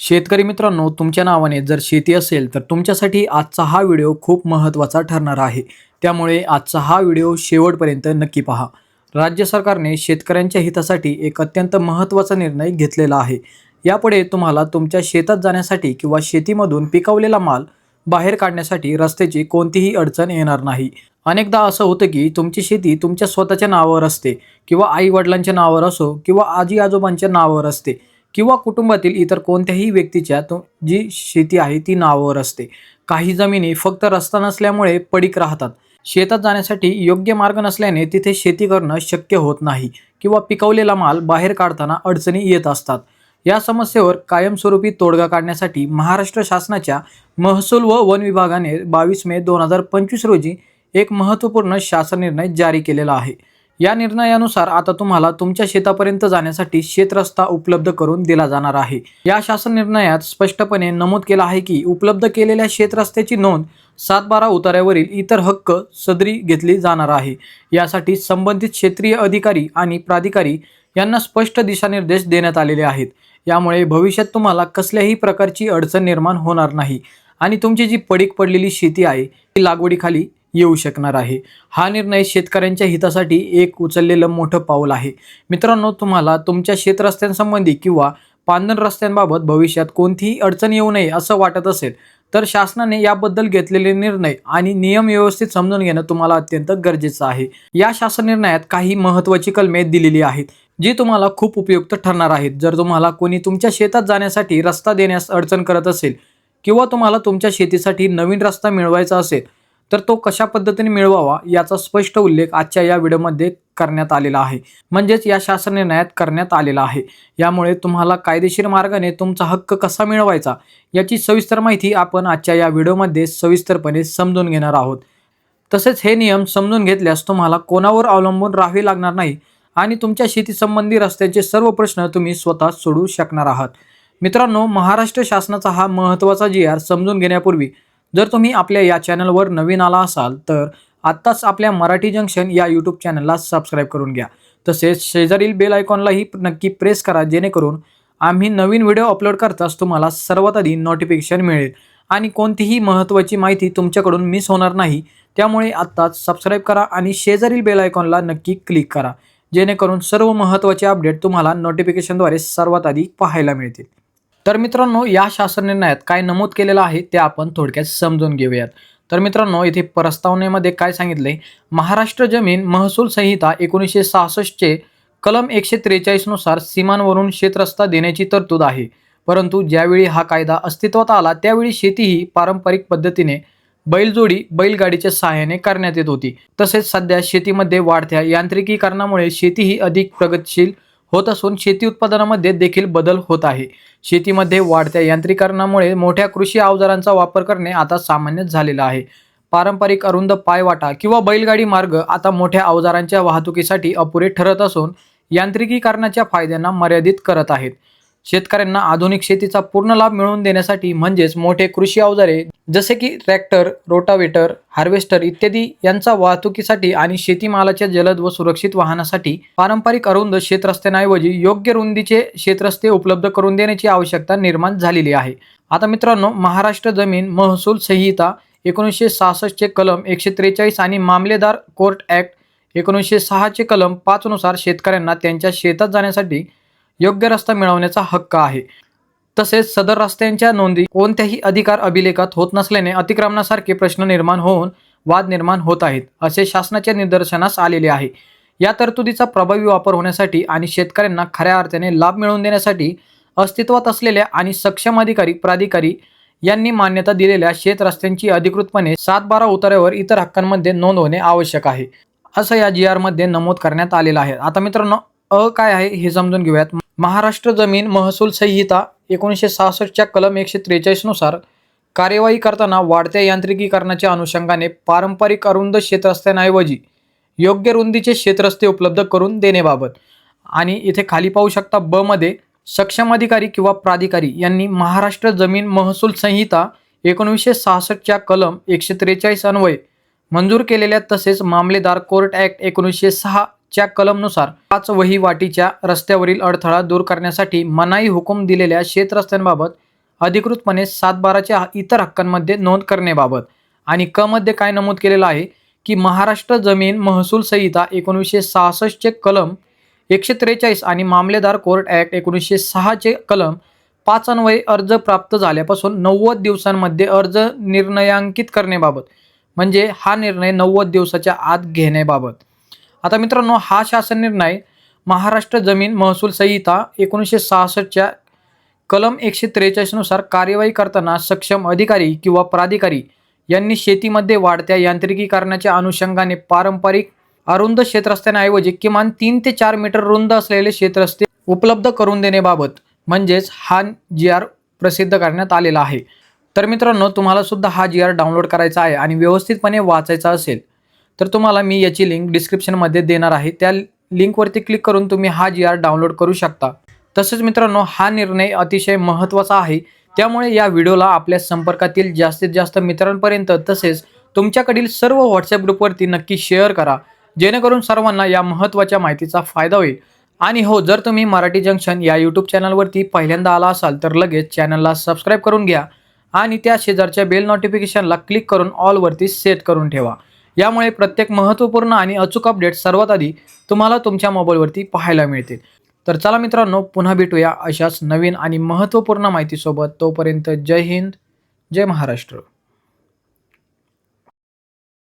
शेतकरी मित्रांनो तुमच्या नावाने जर शेती असेल तर तुमच्यासाठी आजचा हा व्हिडिओ खूप महत्त्वाचा ठरणार आहे. त्यामुळे आजचा हा व्हिडिओ शेवटपर्यंत नक्की पहा. राज्य सरकारने शेतकऱ्यांच्या हितासाठी एक अत्यंत महत्त्वाचा निर्णय घेतलेला आहे. यापुढे तुम्हाला तुमच्या शेतात जाण्यासाठी किंवा शेतीमधून पिकवलेला माल बाहेर काढण्यासाठी रस्त्याची कोणतीही अडचण येणार नाही. अनेकदा असं होतं की तुमची शेती तुमच्या स्वतःच्या नावावर असते किंवा आई वडिलांच्या नावावर असो किंवा आजी आजोबांच्या नावावर असते. किंवा कुटुंबातील इतर कोणत्याही व्यक्तीच्या तो जी शेती आहे ती नावावर असते. काही जमिनी फक्त रस्ता नसल्यामुळे पडीक राहतात. शेतात जाण्यासाठी योग्य मार्ग नसल्याने तिथे शेती करणं शक्य होत नाही किंवा पिकवलेला माल बाहेर काढताना अडचणी येत असतात. या समस्येवर कायमस्वरूपी तोडगा काढण्यासाठी महाराष्ट्र शासनाच्या महसूल व वन विभागाने बावीस मे दोन हजार पंचवीस रोजी एक महत्त्वपूर्ण शासन निर्णय जारी केलेला आहे. या निर्णयानुसार आता तुम्हाला तुमच्या शेतापर्यंत जाण्यासाठी शेतरस्ता उपलब्ध करून दिला जाणार आहे. या शासन निर्णयात स्पष्टपणे नमूद केलं आहे की उपलब्ध केलेल्या शेतरस्त्याची नोंद सात बारा उतार्यावरील इतर हक्क सदरी घेतली जाणार आहे. यासाठी संबंधित क्षेत्रीय अधिकारी आणि प्राधिकारी यांना स्पष्ट दिशानिर्देश देण्यात आलेले आहेत. यामुळे भविष्यात तुम्हाला कसल्याही प्रकारची अडचण निर्माण होणार नाही. आणि तुमची जी पडीक पडलेली शेती आहे ती लागवडीखाली येऊ शकणार आहे. हा निर्णय शेतकऱ्यांच्या हितासाठी एक उचललेलं मोठं पाऊल आहे. मित्रांनो तुम्हाला तुमच्या शेतरस्त्यांसंबंधी किंवा पांदन रस्त्यांबाबत भविष्यात कोणतीही अडचण येऊ नये असं वाटत असेल तर शासनाने याबद्दल घेतलेले निर्णय आणि नियम व्यवस्थित समजून घेणं तुम्हाला अत्यंत गरजेचं आहे. या शासन निर्णयात काही महत्त्वाची कलमे दिलेली आहेत जी तुम्हाला खूप उपयुक्त ठरणार आहेत. जर तुम्हाला कोणी तुमच्या शेतात जाण्यासाठी रस्ता देण्यास अडचण करत असेल किंवा तुम्हाला तुमच्या शेतीसाठी नवीन रस्ता मिळवायचा असेल तर तो कशा पद्धतीने मिळवावा याचा स्पष्ट उल्लेख आजच्या या व्हिडिओमध्ये करण्यात आलेला आहे. म्हणजेच या शासन निर्णयात करण्यात आलेला आहे. यामुळे तुम्हाला कायदेशीर मार्गाने तुमचा हक्क कसा मिळवायचा याची सविस्तर माहिती आपण आजच्या या व्हिडिओमध्ये सविस्तरपणे समजून घेणार आहोत. तसेच हे नियम समजून घेतल्यास तुम्हाला कोणावर अवलंबून राहावे लागणार नाही आणि तुमच्या शेतीसंबंधी रस्त्याचे सर्व प्रश्न तुम्ही स्वतः सोडू शकणार आहात. मित्रांनो महाराष्ट्र शासनाचा हा महत्त्वाचा जी आर समजून घेण्यापूर्वी जर तुम्ही आपल्या या चॅनलवर नवीन आला असाल तर आत्ताच आपल्या मराठी जंक्शन या यूट्यूब चॅनलला सबस्क्राईब करून घ्या. तसेच शेजारील बेल आयकॉनलाही नक्की प्रेस करा जेणेकरून आम्ही नवीन व्हिडिओ अपलोड करताच तुम्हाला सर्वात आधी नोटिफिकेशन मिळेल. आणि कोणतीही महत्त्वाची माहिती तुमच्याकडून मिस होणार नाही त्यामुळे आत्ताच सबस्क्राईब करा आणि शेजारील बेल आयकॉनला नक्की क्लिक करा. जेणेकरून सर्व महत्त्वाचे अपडेट तुम्हाला नोटिफिकेशनद्वारे सर्वात आधी पाहायला मिळतील. तर मित्रांनो या शासन निर्णयात काय नमूद केलेलं आहे ते आपण थोडक्यात समजून घेऊयात. तर मित्रांनो इथे प्रस्तावनेमध्ये काय सांगितले? महाराष्ट्र जमीन महसूल संहिता एकोणीसशे सहासष्टचे कलम एकशे त्रेचाळीसनुसार सीमांवरून शेतरस्ता देण्याची तरतूद आहे. परंतु ज्यावेळी हा कायदा अस्तित्वात आला त्यावेळी शेती ही पारंपरिक पद्धतीने बैलजोडी बैलगाडीच्या सहाय्याने करण्यात येत होती. तसेच सध्या शेतीमध्ये वाढत्या यांत्रिकीकरणामुळे शेती ही अधिक प्रगतशील होत असून शेती उत्पादनामध्ये देखील बदल होत आहे. शेतीमध्ये वाढत्या यांत्रिकरणामुळे मोठ्या कृषी अवजारांचा वापर करणे आता सामान्य झालेला आहे. पारंपरिक अरुंद पायवाटा किंवा बैलगाडी मार्ग आता मोठ्या अवजारांच्या वाहतुकीसाठी अपुरे ठरत असून यांत्रिकीकरणाच्या फायद्यांना मर्यादित करत आहेत. शेतकऱ्यांना आधुनिक शेतीचा पूर्ण लाभ मिळवून देण्यासाठी म्हणजेच मोठे कृषी अवजारे जसे की ट्रॅक्टर रोटावेटर हार्वेस्टर इत्यादी यांचा वाहतुकीसाठी आणि शेतीमालाच्या जलद व सुरक्षित वाहनासाठी पारंपरिक अरुंद शेतरस्त्यांऐवजी योग्य रुंदीचे शेतरस्ते उपलब्ध करून देण्याची आवश्यकता निर्माण झालेली आहे. आता मित्रांनो महाराष्ट्र जमीन महसूल संहिता एकोणीसशे सहासष्टचे कलम एकशे त्रेचाळीस आणि मामलेदार कोर्ट ॲक्ट एकोणीसशे सहाचे कलम पाचनुसार शेतकऱ्यांना त्यांच्या शेतात जाण्यासाठी योग्य रस्ता मिळवण्याचा हक्क आहे. तसेच सदर रस्त्यांच्या नोंदी कोणत्याही अधिकार अभिलेखात होत नसल्याने अतिक्रमणासारखे प्रश्न निर्माण होऊन वाद निर्माण होत आहेत असे शासनाच्या निदर्शनास आलेले आहे. या तरतुदीचा प्रभावी वापर होण्यासाठी आणि शेतकऱ्यांना खऱ्या अर्थाने लाभ मिळवून देण्यासाठी अस्तित्वात असलेल्या आणि सक्षम अधिकारी प्राधिकारी यांनी मान्यता दिलेल्या शेत रस्त्यांची अधिकृतपणे सात बारा उतार्यावर इतर हक्कांमध्ये नोंद होणे आवश्यक आहे असं या जी आरमध्ये नमूद करण्यात आलेलं आहे. आता मित्रांनो अ काय आहे हे समजून घेऊयात. महाराष्ट्र जमीन महसूल संहिता एकोणीसशे सहासष्टच्या कलम एकशे त्रेचाळीसनुसार कार्यवाही करताना वाढत्या यांत्रिकीकरणाच्या अनुषंगाने पारंपरिक अरुंद क्षेत्रस्त्यांऐवजी योग्य रुंदीचे क्षेत्रस्ते उपलब्ध करून देण्याबाबत. आणि इथे खाली पाहू शकता ब मध्ये सक्षम अधिकारी किंवा प्राधिकारी यांनी महाराष्ट्र जमीन महसूल संहिता एकोणीसशे सहासष्टच्या कलम एकशे त्रेचाळीस अन्वये मंजूर केलेल्या तसेच मामलेदार कोर्ट ॲक्ट एकोणीसशे सहा च्या कलमनुसार पाच वहीवाटीच्या रस्त्यावरील अडथळा दूर करण्यासाठी मनाई हुकूम दिलेल्या शेतरस्त्यांबाबत अधिकृतपणे सातबाराच्या इतर हक्कांमध्ये नोंद करण्याबाबत आणि क मध्ये काय नमूद केलेलं आहे की महाराष्ट्र जमीन महसूल संहिता एकोणीसशे सहासष्टचे कलम एकशे त्रेचाळीस आणि मामलेदार कोर्ट ॲक्ट एकोणीसशे सहाचे कलम पाच अन्वये अर्ज प्राप्त झाल्यापासून नव्वद दिवसांमध्ये अर्ज निर्णयांकित करण्याबाबत म्हणजे हा निर्णय नव्वद दिवसाच्या आत घेण्याबाबत. आता मित्रांनो हा शासन निर्णय महाराष्ट्र जमीन महसूल संहिता एकोणीसशे सहासष्टच्या कलम एकशे त्रेचाळीसनुसार कार्यवाही करताना सक्षम अधिकारी किंवा प्राधिकारी यांनी शेतीमध्ये वाढत्या यांत्रिकीकरणाच्या अनुषंगाने पारंपरिक अरुंद शेतरस्त्यांऐवजी किमान तीन ते चार मीटर रुंद असलेले शेतरस्ते उपलब्ध करून देण्याबाबत म्हणजेच हा जी आर प्रसिद्ध करण्यात आलेला आहे. तर मित्रांनो तुम्हाला सुद्धा हा जी आर डाउनलोड करायचा आहे आणि व्यवस्थितपणे वाचायचा असेल तर तुम्हाला मी याची लिंक डिस्क्रिप्शनमध्ये देणार आहे. त्या लिंकवरती क्लिक करून तुम्ही हा जी आर डाउनलोड करू शकता. तसेच मित्रांनो हा निर्णय अतिशय महत्त्वाचा आहे. त्यामुळे या व्हिडिओला आपल्या संपर्कातील जास्तीत जास्त मित्रांपर्यंत तसेच तुमच्याकडील सर्व व्हॉट्सअप ग्रुपवरती नक्की शेअर करा. जेणेकरून सर्वांना या महत्त्वाच्या माहितीचा फायदा होईल. आणि हो जर तुम्ही मराठी जंक्शन या यूट्यूब चॅनलवरती पहिल्यांदा आला असाल तर लगेच चॅनलला सबस्क्राईब करून घ्या. आणि त्या शेजारच्या बेल नोटिफिकेशनला क्लिक करून ऑलवरती सेट करून ठेवा. यामुळे प्रत्येक महत्त्वपूर्ण आणि अचूक अपडेट सर्वात आधी तुम्हाला तुमच्या मोबाईलवरती पाहायला मिळतील. तर चला मित्रांनो पुन्हा भेटूया अशाच नवीन आणि महत्त्वपूर्ण माहितीसोबत. तोपर्यंत जय हिंद जय महाराष्ट्र.